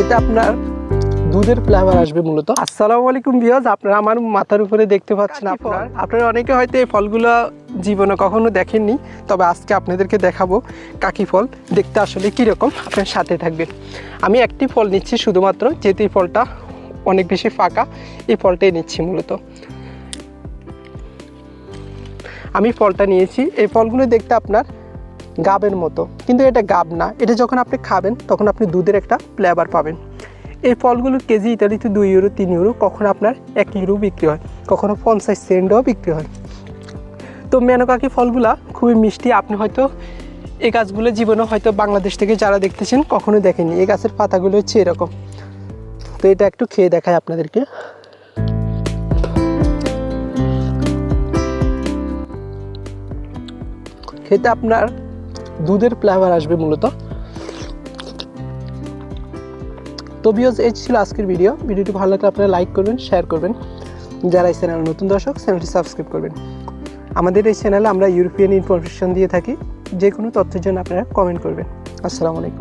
খেতে আপনার দুধের ফ্লেভার আসবে মূলত। আসসালামু আলাইকুম বিয়াজ আপনারা আমার মাথার উপরে দেখতে পাচ্ছেন আপনারা। আপনারা অনেকে হয়তো এই ফলগুলো জীবনে কখনো দেখেননি তবে আজকে আপনাদেরকে দেখাবো কাকি ফল দেখতে আসলে কীরকম আপনার সাথে থাকবেন। আমি একটি ফল নিচ্ছি শুধুমাত্র যেহেতু এই ফলটা অনেক বেশি ফাঁকা এই ফলটাই নিচ্ছি মূলত। আমি ফলটা নিয়েছি এই ফলগুলো দেখতে আপনার গাবের মতো। কিন্তু এটা গাব না। এটা যখন আপনি খাবেন, তখন আপনি দুধের একটা ফ্লেভার পাবেন। এই ফলগুলো কেজি ইতালিতে দুই ইউরো তিন ইউরো কখনো আপনার এক ইউরো বিক্রি হয়। কখনো পঞ্চাশ সেন্টও বিক্রি হয়। তো মেনকাকি ফলগুলা খুবই মিষ্টি। আপনি হয়তো এই গাছগুলো জীবনে হয়তো বাংলাদেশ থেকে যারা দেখতেছেন, কখনো দেখেনি এই গাছের পাতাগুলো হচ্ছে এরকম। তো এটা একটু খেয়ে দেখায় আপনাদেরকে। খেতে আপনার দুধের ফ্লেভার আসবে মূলত। তো বিয়জ এই ছিল আজকের ভিডিও ভিডিওটি ভালো লাগলে আপনারা লাইক করবেন শেয়ার করবেন। যারা এই চ্যানেল নতুন দর্শক চ্যানেলটি সাবস্ক্রাইব করবেন। আমাদের এই চ্যানেলে আমরা ইউরোপিয়ান ইনফরমেশন দিয়ে থাকি। যে কোনো তথ্যের জন্য আপনারা কমেন্ট করবেন। আসসালামু আলাইকুম।